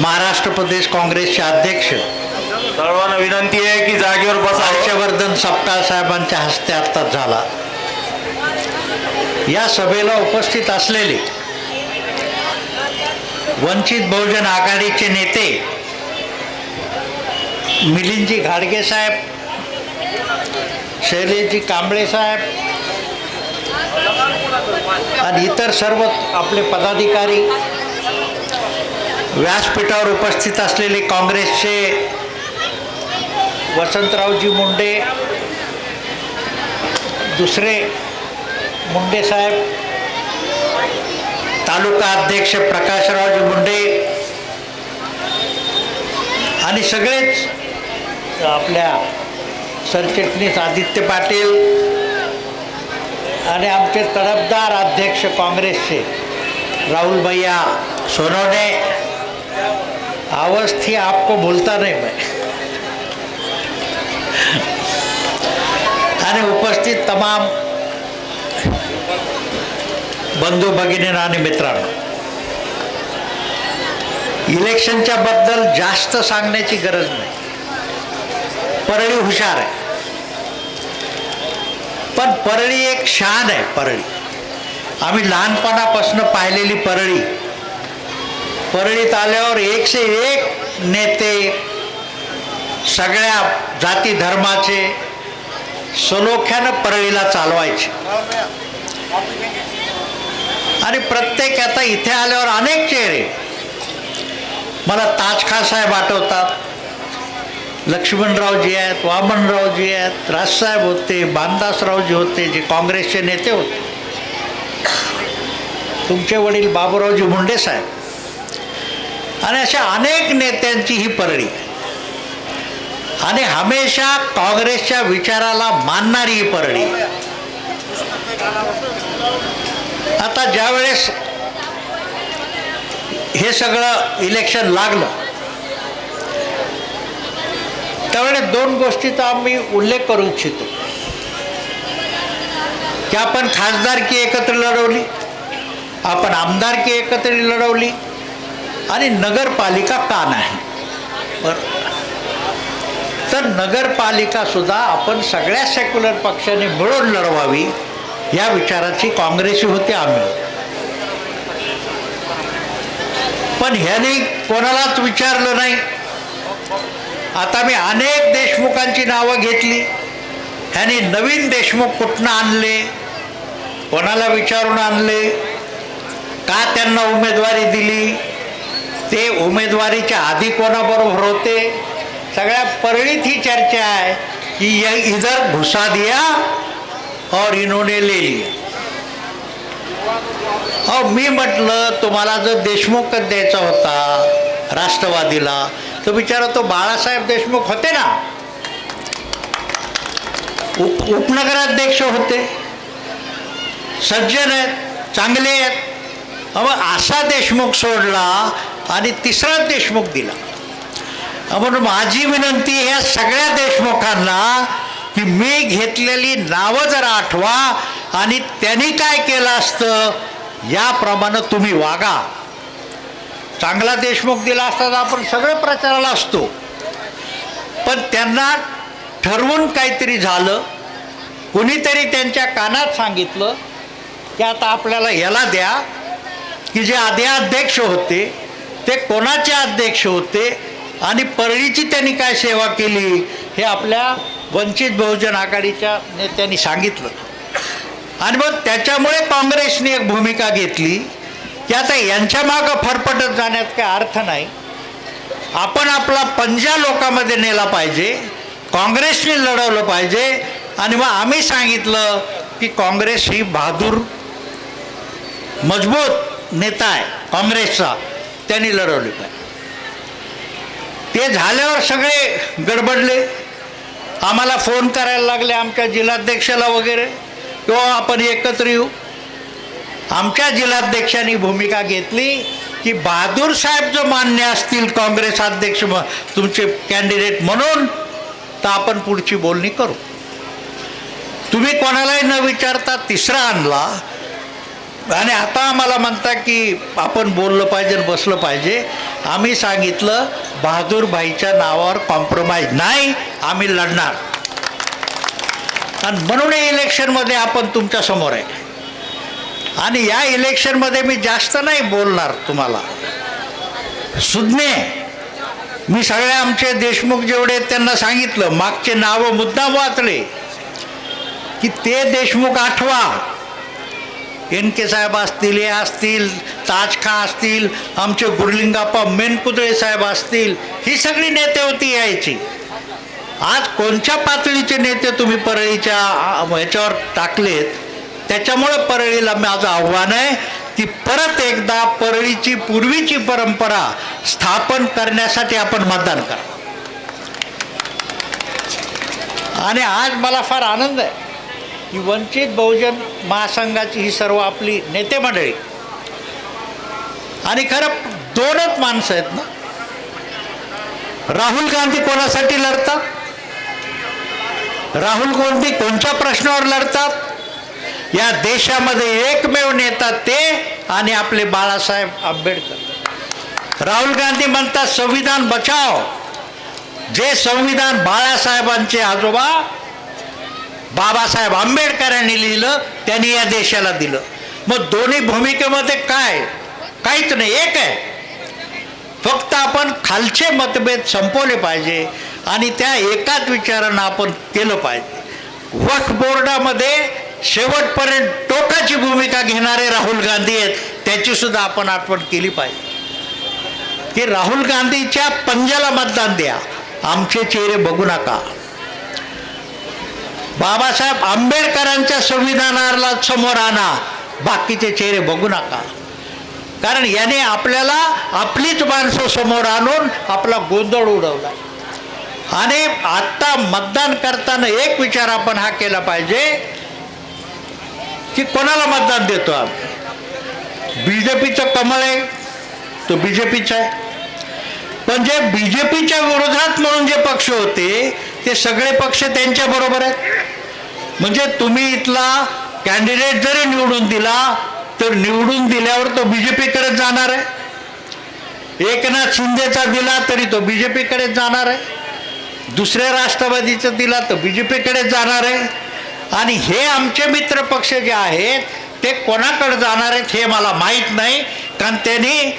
महाराष्ट्र प्रदेश काँग्रेसचे अध्यक्ष. सर्वांना विनंती आहे की जागेवर बसावं हर्षवर्धन सपकाळ साहेबांच्या हस्ते आत्ताच झाला. या सभेला उपस्थित असलेले वंचित बहुजन आघाडीचे नेते मिलिंदजी घाडगे साहेब शैलेशजी कांबळे साहेब आणि इतर सर्व आपले पदाधिकारी व्यासपीठावर उपस्थित असलेले काँग्रेसचे वसंतरावजी मुंडे दुसरे मुंडे साहेब तालुका अध्यक्ष प्रकाशरावजी मुंडे आणि सगळेच आपल्या सरचिटणीस आदित्य पाटील आणि आमचे तडफदार अध्यक्ष काँग्रेसचे राहुल भैया सोनवणे. आवाज थी आपको बोलता नहीं मैं। आणि उपस्थित तमाम बंधू भगिनी आणि मित्रांनो इलेक्शनच्या बद्दल जास्त सांगण्याची गरज नाही. परळी हुशार आहे. पण परळी एक शान आहे परळी. आम्ही लहानपणापासून पाहिलेली परळी परळीत आल्यावर एकशे एक नेते सगळ्या जाती धर्माचे सलोख्यानं परळीला चालवायचे. आणि प्रत्येक आता इथे आल्यावर अनेक चेहरे. मला ताजखा साहेब आठवतात. लक्ष्मणरावजी आहेत वामनरावजी आहेत राजसाहेब होते बांदासरावजी होते जे काँग्रेसचे नेते होते. तुमचे वडील बाबूरावजी मुंडे साहेब. आणि अशा अनेक नेत्यांची ही परळी. आणि हमेशा काँग्रेसच्या विचाराला मानणारी ही परळी. आता ज्यावेळेस हे सगळं इलेक्शन लागलं त्यावेळेस दोन गोष्टीचा आम्ही उल्लेख करू इच्छितो. की आपण खासदारकी एकत्र लढवली आपण आमदारकी एकत्र लढवली आणि नगरपालिका का नाही? तर नगरपालिका सुद्धा आपण सगळ्या सेक्युलर पक्षाने मिळून लढवावी या विचाराची काँग्रेसी होती आम्ही. पण ह्याने कोणालाच विचारलं नाही. आता मी अनेक देशमुखांची नावं घेतली. ह्याने नवीन देशमुख कुठनं आणले? कोणाला विचारून आणले? का त्यांना उमेदवारी दिली? ते उमेदवारीच्या आधी कोणाबरोबर होते? सगळ्या परळीत ही चर्चा आहे की ये इधर घुसा दिया और इन्होंने ले लिया. अहो मी म्हटलं तुम्हाला जर देशमुखच द्यायचा होता राष्ट्रवादीला तर बिचारा तो बाळासाहेब देशमुख होते ना? उप उपनगराध्यक्ष होते. सज्जन आहेत चांगले आहेत. अहो असा देशमुख सोडला आणि तिसरा देशमुख दिला. म्हणून माझी विनंती ह्या सगळ्या देशमुखांना की मी घेतलेली नावं जरा आठवा आणि त्यांनी काय केलं असतं याप्रमाणे तुम्ही वागा. चांगला देशमुख दिला असता तर आपण सगळे प्रचाराला असतो. पण त्यांना ठरवून काहीतरी झालं कुणीतरी त्यांच्या कानात सांगितलं की आता आपल्याला याला द्या की जे आधी अध्यक्ष होते ते कोणाचे अध्यक्ष होते आणि परळीची त्यांनी काय सेवा केली हे आपल्या वंचित बहुजन आघाडीच्या नेत्यांनी सांगितलं. आणि मग त्याच्यामुळे काँग्रेसने एक भूमिका घेतली. की आता यांच्या मागं फरफटत जाण्यात काय अर्थ नाही. आपण आपला पंजा लोकांमध्ये नेला पाहिजे. काँग्रेसने लढवलं पाहिजे. आणि मग आम्ही सांगितलं की काँग्रेस ही बहादूर मजबूत नेता आहे काँग्रेसचा. त्यांनी लढवली पाहिजे. ते झाल्यावर सगळे गडबडले. आम्हाला फोन करायला लागले आमच्या जिल्हाध्यक्षाला वगैरे. किंवा आपण एकत्र येऊ. आमच्या जिल्हाध्यक्षांनी भूमिका घेतली की बहादूर साहेब जो मान्य असतील काँग्रेस अध्यक्ष म- तुमचे कॅन्डिडेट म्हणून तर आपण पुढची बोलणी करू. तुम्ही कोणालाही न विचारता तिसरा आणला. आणि आता आम्हाला म्हणता की आपण बोललं पाहिजे आणि बसलं पाहिजे. आम्ही सांगितलं बहादूरभाईच्या नावावर कॉम्प्रोमाइज नाही आम्ही लढणार. आणि म्हणून या इलेक्शनमध्ये आपण तुमच्यासमोर आहे. आणि या इलेक्शनमध्ये मी जास्त नाही बोलणार तुम्हाला. सुज्ञे मी सगळे आमचे देशमुख जेवढे त्यांना सांगितलं मागचे नावं मुद्दाम वाचले की ते देशमुख आठवा. एन के साहेब असतील हे असतील ताजखा असतील आमचे गुरलिंगाप्पा मेनकुदळे साहेब असतील ही सगळी नेते होती यायची. आज कोणत्या पातळीचे नेते तुम्ही परळीच्या ह्याच्यावर टाकलेत त्याच्यामुळं परळीला माझं आव्हान आहे की परत एकदा परळीची पूर्वीची परंपरा स्थापन करण्यासाठी आपण मतदान करा. आणि आज मला फार आनंद आहे. ही वंचित बहुजन महासंघाची ही सर्व आपली नेते मंडळी. आणि खरं दोनच माणसं आहेत ना? राहुल गांधी कोणासाठी लढतात? राहुल गांधी कोणत्या प्रश्नावर लढतात? या देशामध्ये एकमेव नेता ते आणि आपले बाळासाहेब आंबेडकर. राहुल गांधी म्हणतात संविधान बचाव जे संविधान बाळासाहेबांचे आजोबा बाबासाहेब आंबेडकरांनी लिहिलं त्यांनी या देशाला दिलं. मग दोन्ही भूमिकेमध्ये काय? काहीच नाही एक आहे. फक्त आपण खालचे मतभेद संपवले पाहिजे आणि त्या एकाच विचारानं आपण केलं पाहिजे. वक्फ बोर्डामध्ये शेवटपर्यंत टोकाची भूमिका घेणारे राहुल गांधी आहेत त्याची सुद्धा आपण आठवण केली पाहिजे. की राहुल गांधीच्या पंजाला मतदान द्या. आमचे चेहरे बघू नका. बाबासाहेब आंबेडकरांच्या संविधानाला समोर आणा. बाकीचे चेहरे बघू नका. कारण याने आपल्याला आपलीच माणसं समोर आणून आपला गोंधळ उडवला. आणि आत्ता मतदान करताना एक विचार आपण हा केला पाहिजे की कोणाला मतदान देतो आम्ही? बी जे पीचं कमळ आहे तो बी जे पीचा आहे. पण जे बी जे पीच्या विरोधात म्हणून जे पक्ष होते ते सगळे पक्ष त्यांच्या बरोबर आहेत. म्हणजे तुम्ही इथला कॅन्डिडेट जरी निवडून दिला तर निवडून दिल्यावर तो बी जे पीकडेच जाणार आहे. एकनाथ शिंदेचा दिला तरी तो बी जे पीकडेच जाणार आहे. दुसऱ्या राष्ट्रवादीचं दिला तर बी जे पीकडेच जाणार आहे. आणि हे आमचे मित्र पक्ष जे आहेत ते कोणाकडे जाणार आहेत हे मला माहीत नाही. कारण त्यांनी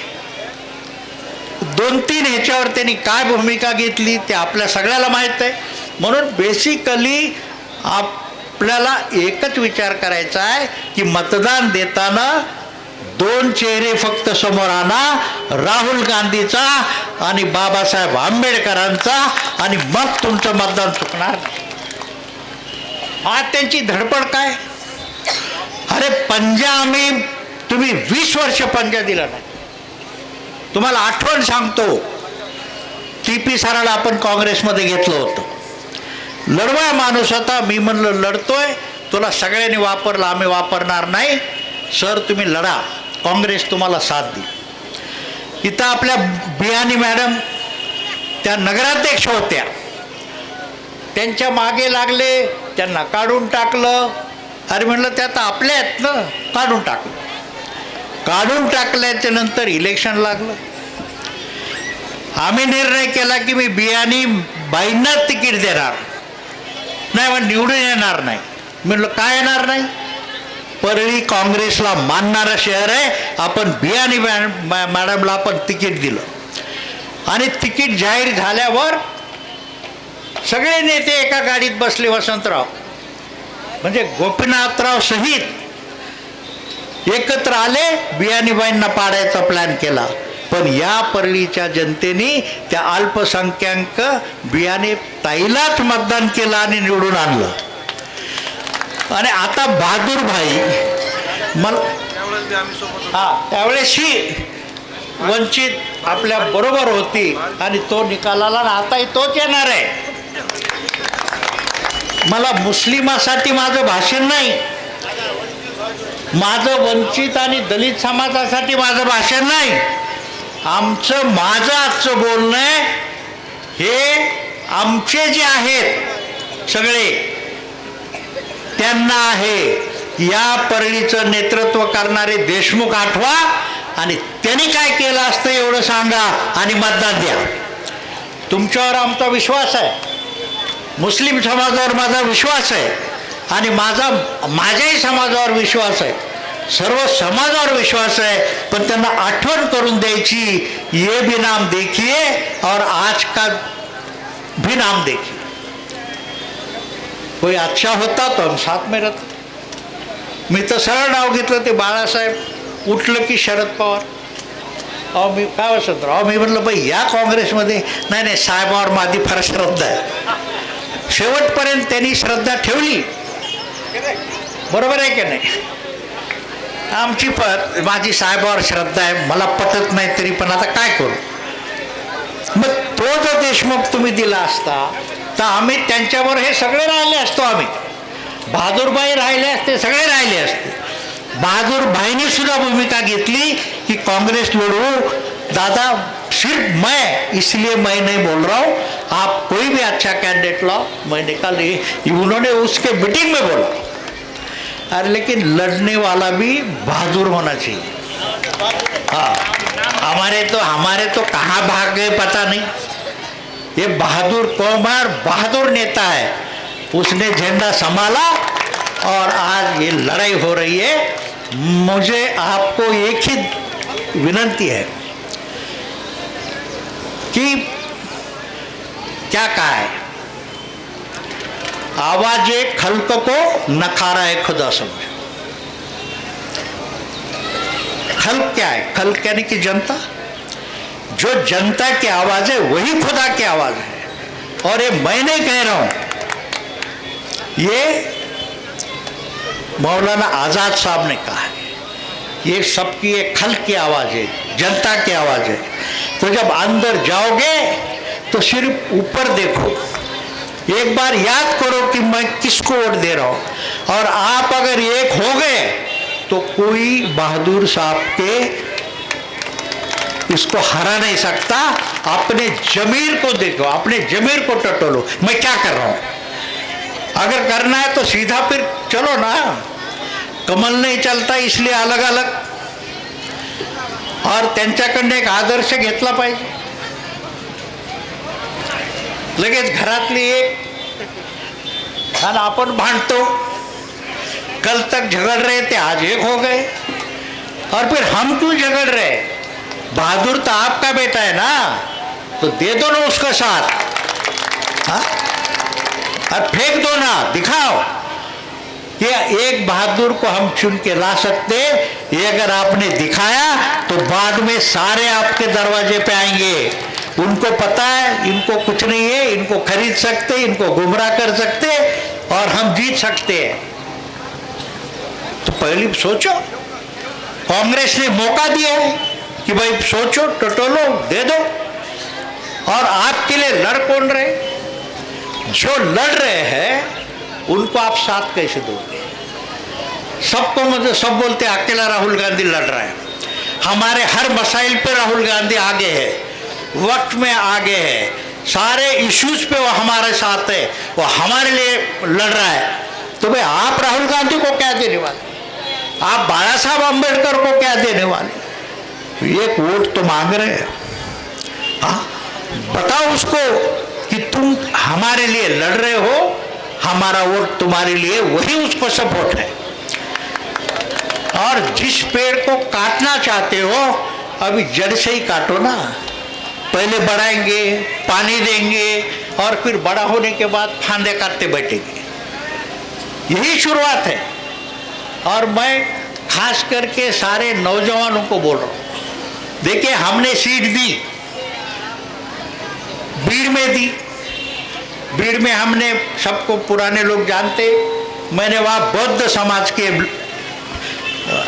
दोन तीन ह्याच्यावर त्यांनी काय भूमिका घेतली ते आपल्या सगळ्याला माहीत आहे. म्हणून बेसिकली आप आपल्याला एकच विचार करायचा आहे की मतदान देताना दोन चेहरे फक्त समोर आणा राहुल गांधीचा आणि बाबासाहेब आंबेडकरांचा आणि मग तुमचं मतदान चुकणार आज त्यांची धडपड काय? अरे पंजा आम्ही तुम्ही वीस वर्ष पंजा दिला नाही. तुम्हाला आठवण सांगतो टी पी सराला आपण काँग्रेसमध्ये घेतलं होतं. लढवा माणूस होता मी म्हणलं लढतोय तुला सगळ्यांनी वापरला आम्ही वापरणार नाही. सर तुम्ही लढा काँग्रेस तुम्हाला साथ दे. इथं आपल्या बियानी मॅडम त्या नगराध्यक्ष होत्या. त्यांच्या मागे लागले त्यांना काढून टाकलं. अरे म्हणलं त्या तर आपल्या आहेत ना काढून टाकलं. काढून टाकल्याच्या नंतर इलेक्शन लागलं. आम्ही निर्णय केला की मी बियाणी बाईंनाच तिकीट देणार. नाही मग निवडून येणार नाही. म्हटलं काय येणार नाही? परळी काँग्रेसला मानणारं शहर आहे. आपण बियाणी मॅ- मॅडमला आपण तिकीट दिलं. आणि तिकीट जाहीर झाल्यावर सगळे नेते एका गाडीत बसले वसंतराव. म्हणजे गोपीनाथराव सहित एकत्र आले बियाणीबाईंना पाडायचा प्लॅन केला. पण या परळीच्या जनतेने त्या अल्पसंख्याक बियाणे ताईलाच मतदान केलं आणि निवडून आणलं. आणि आता बहादूरभाई मला हा त्यावेळेसही वंचित आपल्या बरोबर होती आणि तो निकालाला आताही तोच येणार आहे. मला मुस्लिमासाठी माझं भाषण नाही. माझं वंचित आणि दलित समाजासाठी माझं भाषण नाही. आमचं माझं आजचं बोलणं आहे हे आमचे जे आहेत सगळे त्यांना आहे. या परळीचं नेतृत्व करणारे देशमुख आठवा आणि त्यांनी काय केलं असतं एवढं सांगा आणि मतदान द्या. तुमच्यावर आमचा विश्वास आहे. मुस्लिम समाजावर माझा विश्वास आहे. आणि माझा माझ्याही समाजावर विश्वास आहे. सर्व समाजावर विश्वास आहे पण त्यांना आठवण करून द्यायची ये भी नाम देखिए और आज का भी नाम देखिए. कोई अच्छा होता तो हम साथ में रहते मी तर सरळ नाव घेतलं ते बाळासाहेब उठलं की शरद पवार. अहो मी काय वसंतराव मी म्हटलं बाई या काँग्रेसमध्ये नाही नाही साहेबावर माझी फार श्रद्धा आहे. शेवटपर्यंत त्यांनी श्रद्धा ठेवली. बरोबर आहे की नाही? आमची पण माझी साहेबावर श्रद्धा आहे मला पटत नाही तरी पण आता काय करू? मग तो जो देशमुख तुम्ही दिला असता तर आम्ही त्यांच्यावर हे सगळे राहिले असतो आम्ही. बहादूरबाई राहिले असते सगळे राहिले असते. बहादूरबाईने सुद्धा भूमिका घेतली की काँग्रेस लढू. दादा सिर्फ मैं इसलिए मैं नहीं बोल रहा हूँ. आप कोई भी अच्छा कैंडिडेट लाओ मैं निकाल उन्होंने उसके मीटिंग में बोला. अरे लेकिन लड़ने वाला भी बहादुर होना चाहिए। हाँ हमारे तो हमारे तो कहाँ भाग गए पता नहीं। ये बहादुर कौमार बहादुर नेता है। उसने झंडा संभाला और आज ये लड़ाई हो रही है। मुझे आपको एक ही विनंती है कि क्या कहा है? आवाज़ खल्क को नखारा है खुदा समझो खल्क क्या है? खल्क यानी कि जनता? जो जनता की आवाज़ है, वही खुदा की आवाज़ है। और ये मैं नहीं कह रहा हूँ, ये मौलाना आज़ाद साहब ने कहा है। ये सबकी एक खल्क की आवाज़ है, जनता की आवाज़ है। तो जब अंदर जाओगे तो सिर्फ़ ऊपर देखो। एक बार याद करो कि मैं किसको वोट दे रहा हूँ। और आप अगर एक हो गए तो कोई बहादुर साहब के इसको हरा नहीं सकता। अपने जमीर को देखो, अपने जमीर को टटोलो। मैं क्या कर रहा हूँ? अगर करना है तो सीधा फिर चलो ना। कमल नहीं चलता, इसलिए अलग अलग और त्यांच्याकडनं एक आदर्श घेतला पाहिजे। लगेच घरातली एक. आपण भांडतो. कल तक झगड़ रहे थे आज एक हो गए. और फिर हम क्यों झगड़ रहे? बहादुर तो आपका बेटा है ना? तो दे दो ना उसका साथ. हाँ? और फेंक दो ना, दिखाओ. ये एक बहादुर को हम चुन के ला सकते ये अगर आपने दिखाया तो बाद में सारे आपके दरवाजे पे आएँगे. उनको पता है, इनको कुछ नहीं है, इनको खरीद सकते, इनको गुमराह कर सकते और हम जीत सकते हैं। तो पहले सोचो, कांग्रेस ने मौका दिया है कि भाई सोचो, टटोलो, दे दो, और आपके लिए लड़ कौन रहे? जो लड़ रहे हैं, उनको आप साथ कैसे दोगे? सबको मतलब सब बोलते अकेला राहुल गांधी लड़ रहा है। हमारे हर मसाइल पे राहुल गांधी आगे है। वक्त में आगे है। सारे इश्यूज़ पे वो हमारे साथ है। वो हमारे लिए लड़ रहा है। तो भाई आप राहुल गांधी को क्या देने वाले? आप बाला साहब अंबेडकर को क्या देने वाले? एक वोट तो मांग रहे हैं। हाँ? बताओ उसको कि तुम हमारे लिए लड़ रहे हो, हमारा वोट तुम्हारे लिए, वही उसको सपोर्ट है। और जिस पेड़ को काटना चाहते हो, अभी जड़ से ही काटो ना। पहले बढ़ाएँगे, पानी देंगे और फिर बड़ा होने के बाद फांदे काटते बैठेंगे। यही शुरुआत है। और मैं खास करके सारे नौजवानों को बोल रहा हूँ। देखिए, हमने सीट दी, भीड़ में दी, भीड़ में हमने सबको पुराने लोग जानते। मैंने वहाँ बौद्ध समाज के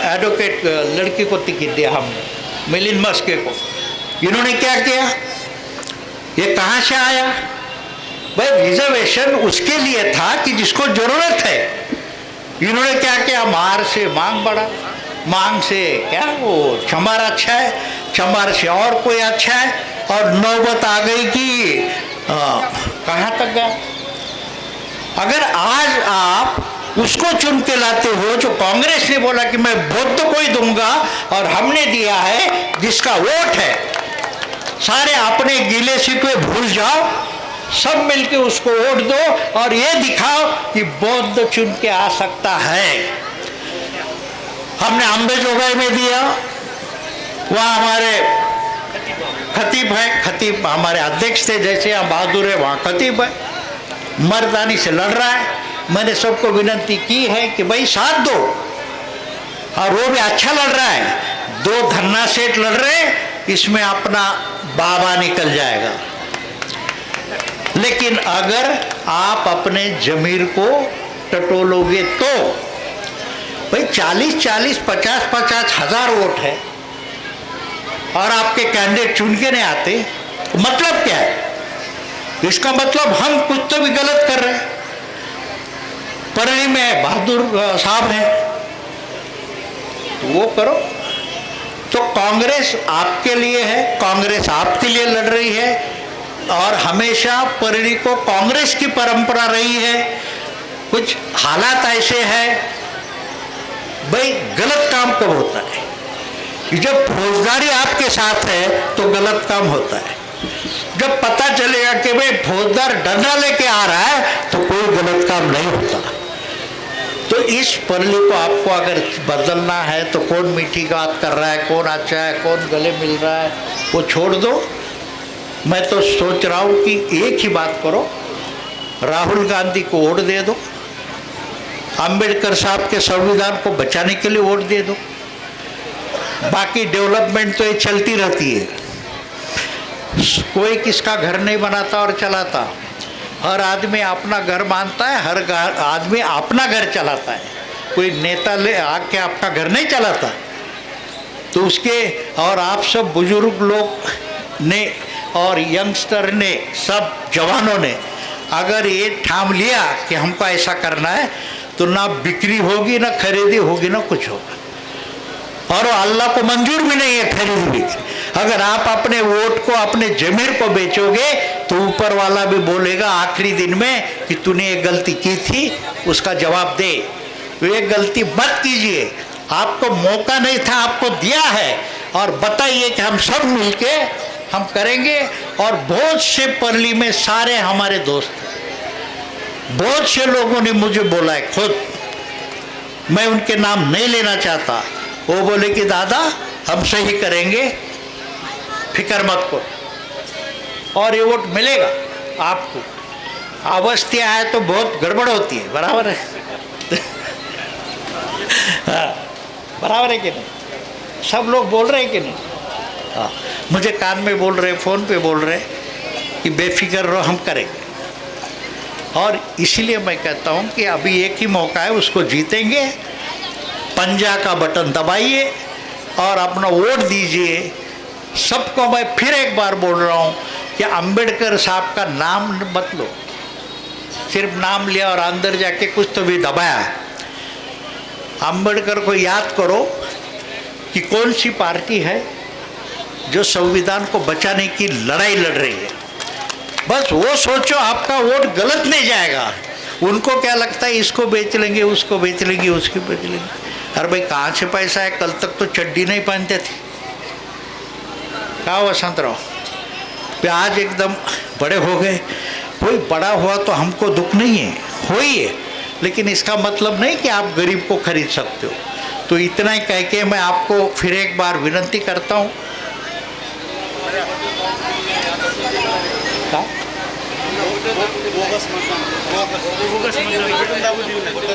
एडवोकेट लड़की को टिकट दिया हमने, मिलिंद मस्के को। इन्होंने क्या किया? ये कहाँ से आया? भाई रिजर्वेशन उसके लिए था कि जिसको ज़रूरत है। इन्होंने क्या किया? मार से मांग बढ़ा। मांग से क्या? वो चमार अच्छा है। चमार से और कोई अच्छा है? और नौबत आ गई कि कहाँ तक गया? अगर आज आप उसको चुन के लाते हो, जो कांग्रेस ने बोला कि मैं वोट तो कोई दूँगा और हमने दिया है, जिसका वोट है सारे अपने गीले शिकवे भूल जाओ, सब मिलके उसको वोट दो और ये दिखाओ कि बौद्ध चुन के आ सकता है। हमने अम्बेजोगाई में दिया, वहाँ हमारे खतीब है, खतीब हमारे अध्यक्ष थे, जैसे यहाँ बहादुर है, वहाँ खतीब है। मर्दानी से लड़ रहा है। मैंने सबको विनती की है कि भाई साथ दो। और वो भी अच्छा लड़ रहा है। दो धन्ना सेठ लड़ रहे इसमें अपना बाबा निकल जाएगा। लेकिन अगर आप अपने जमीर को टटोलोगे तो भाई चालीस चालीस, पचास पचास हज़ार वोट है। और आपके कैंडिडेट चुन के नहीं आते। तो मतलब क्या है? इसका मतलब हम कुछ तो भी गलत कर रहे हैं। परली में बहादुर साहब हैं। तो वो करो। तो कांग्रेस आपके लिए है, कांग्रेस आपके लिए लड़ रही है, और हमेशा परली को कांग्रेस की परंपरा रही है। कुछ हालात ऐसे हैं, भाई, गलत काम कब होता है? जब फौजदारी आपके साथ है तो गलत काम होता है। जब पता चलेगा कि भाई, फौजदार डंडा लेके आ रहा है तो कोई गलत काम नहीं होता। तो इस परली को आपको अगर बदलना है तो कौन मीठी बात कर रहा है, कौन अच्छा है, कौन गले मिल रहा है, वो छोड़ दो। मैं तो सोच रहा हूँ कि एक ही बात करो, राहुल गांधी को वोट दे दो, अंबेडकर साहब के संविधान को बचाने के लिए वोट दे दो। बाकी डेवलपमेंट तो ये चलती रहती है। कोई किसका घर नहीं बनाता और चलाता। हर आदमी अपना घर मानता है, हर आदमी अपना घर चलाता है। कोई नेता ले आके आपका घर नहीं चलाता। तो उसके और आप सब बुज़ुर्ग लोग ने और यंगस्टर ने, सब जवानों ने, अगर ये ठाम लिया कि हमको ऐसा करना है तो ना बिक्री होगी, ना खरीदी होगी, ना कुछ होगा। और वो अल्लाह को मंजूर भी नहीं है खरीद बिक्री अगर आप अपने वोट को, अपने जमीर को बेचोगे तो ऊपर वाला भी बोलेगा आखिरी दिन में कि तूने ये गलती की थी, उसका जवाब दे। तो ये गलती मत कीजिए। आपको मौका नहीं था, आपको दिया है। और बताइए कि हम सब मिलके हम करेंगे और बहुत से परली में सारे हमारे दोस्त। बहुत से लोगों ने मुझे बोला है, खुद, मैं उनके नाम नहीं लेना चाहता। वो बोले कि दादा हम सही करेंगे। फ़िक्र मत करो। और ये वोट मिलेगा आपको। अवस्था है तो बहुत गड़बड़ होती है बराबर है? हाँ, बराबर है कि नहीं? सब लोग बोल रहे हैं कि नहीं? हाँ मुझे कान में बोल रहे फ़ोन पे बोल रहे कि बेफिक्र रहो हम करेंगे। और इसीलिए मैं कहता हूँ कि अभी एक ही मौका है उसको जीतेंगे। पंजा का बटन दबाइए और अपना वोट दीजिए। सबको मैं फिर एक बार बोल रहा हूँ कि अंबेडकर साहब का नाम मत लो। सिर्फ़ नाम लिया और अंदर जाके कुछ तो भी दबाया अंबेडकर को याद करो कि कौन सी पार्टी है जो संविधान को बचाने की लड़ाई लड़ रही है। बस वो सोचो, आपका वोट गलत नहीं जाएगा। उनको क्या लगता है, इसको बेच लेंगे, उसको बेच लेंगे, उसको बेच लेंगे। अरे भाई, कहाँ से पैसा है? कल तक तो चड्डी नहीं पहनते थे। कहा वसंत राव प्याज एकदम बड़े हो गए। कोई बड़ा हुआ तो हमको दुख नहीं है। हो ही। है लेकिन इसका मतलब नहीं कि आप गरीब को खरीद सकते हो। तो इतना ही कह के मैं आपको फिर एक बार विनती करता हूँ। का?